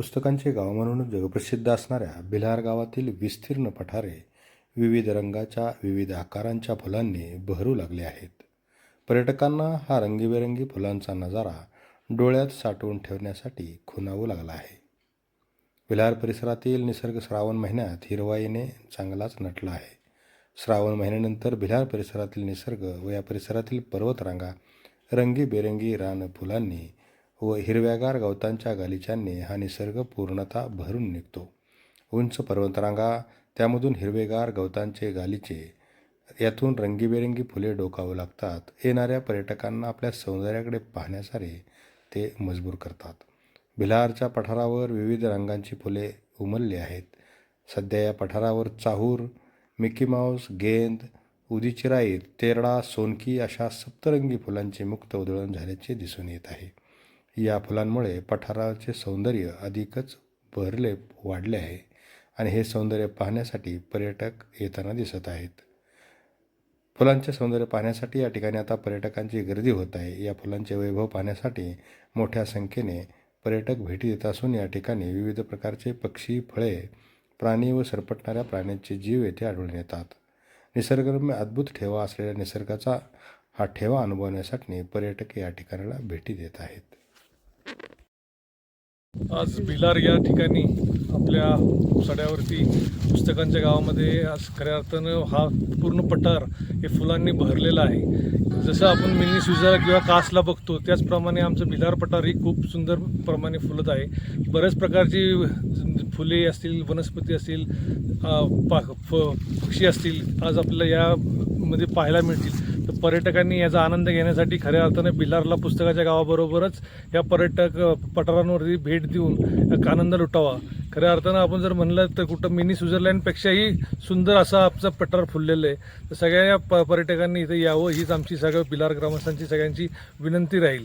पुस्तकांचे गाव म्हणून जगप्रसिद्ध असणाऱ्या भिलार गावातील विस्तीर्ण पठारे विविध रंगाच्या विविध आकारांच्या फुलांनी बहरू लागले आहेत. पर्यटकांना हा रंगीबेरंगी फुलांचा नजारा डोळ्यात साठवून ठेवण्यासाठी खुणावू लागला आहे. विलार परिसरातील निसर्ग श्रावण महिन्यात हिरवाईने चांगलाच नटला आहे. श्रावण महिन्यानंतर भिलार परिसरातील निसर्ग व या परिसरातील पर्वतरांगा रंगीबेरंगी रान फुलांनी व हिरव्यागार गवतांच्या गालिचांनी हा निसर्ग पूर्णतः भरून निघतो. उंच पर्वतरांगा त्यामधून हिरवेगार गवतांचे गालिचे यातून रंगीबेरंगी फुले डोकावं लागतात. येणाऱ्या पर्यटकांना आपल्या सौंदर्याकडे पाहण्यासारे ते मजबूर करतात. भिलारच्या पठारावर विविध रंगांची फुले उमलली आहेत. सध्या या पठारावर चाहूर मिकी माऊस गेंद उदीचिराई तेरडा सोनकी अशा सप्तरंगी फुलांचे मुक्त उधळण झाल्याचे दिसून येत आहे. या फुलांमुळे पठाराचे सौंदर्य अधिकच बहरले वाढले आहे आणि हे सौंदर्य पाहण्यासाठी पर्यटक येताना दिसत आहेत. फुलांचे सौंदर्य पाहण्यासाठी या ठिकाणी आता पर्यटकांची गर्दी होत आहे. या फुलांचे वैभव पाहण्यासाठी मोठ्या संख्येने पर्यटक भेटी देत असून या ठिकाणी विविध प्रकारचे पक्षी फळे प्राणी व सरपटणाऱ्या प्राण्यांचे जीव येथे आढळून येतात. निसर्गरम्य अद्भुत ठेवा असलेल्या निसर्गाचा हा ठेवा अनुभवण्यासाठी पर्यटक या ठिकाणाला भेटी देत आहेत. आज भिलार या ठिकाणी आपल्या सड्यावरती पुस्तकांच्या गावामध्ये आज खऱ्या अर्थानं हा पूर्ण पठार हे फुलांनी भरलेला आहे. जसं आपण मिनी स्विझर किंवा कासला बघतो त्याचप्रमाणे आमचं भिलार पठार ही खूप सुंदर प्रमाणे फुलत आहे. बऱ्याच प्रकारची फुले असतील वनस्पती असतील पा फ पक्षी असतील आज आपल्याला यामध्ये पाहायला मिळतील. तर पर्यटकांनी याचा आनंद घेण्यासाठी खऱ्या अर्थाने बिलारला पुस्तकाच्या गावाबरोबरच या पर्यटक पठारांवरती भेट देऊन एक आनंद लुटावा. खऱ्या अर्थानं आपण जर म्हणलं तर कुठं मिनी स्वित्झर्लंडपेक्षाही सुंदर असा आमचा पठार फुललेलं आहे. तर सगळ्या प पर्यटकांनी इथं यावं हीच आमची सगळं बिलार ग्रामस्थांची सगळ्यांची विनंती राहील.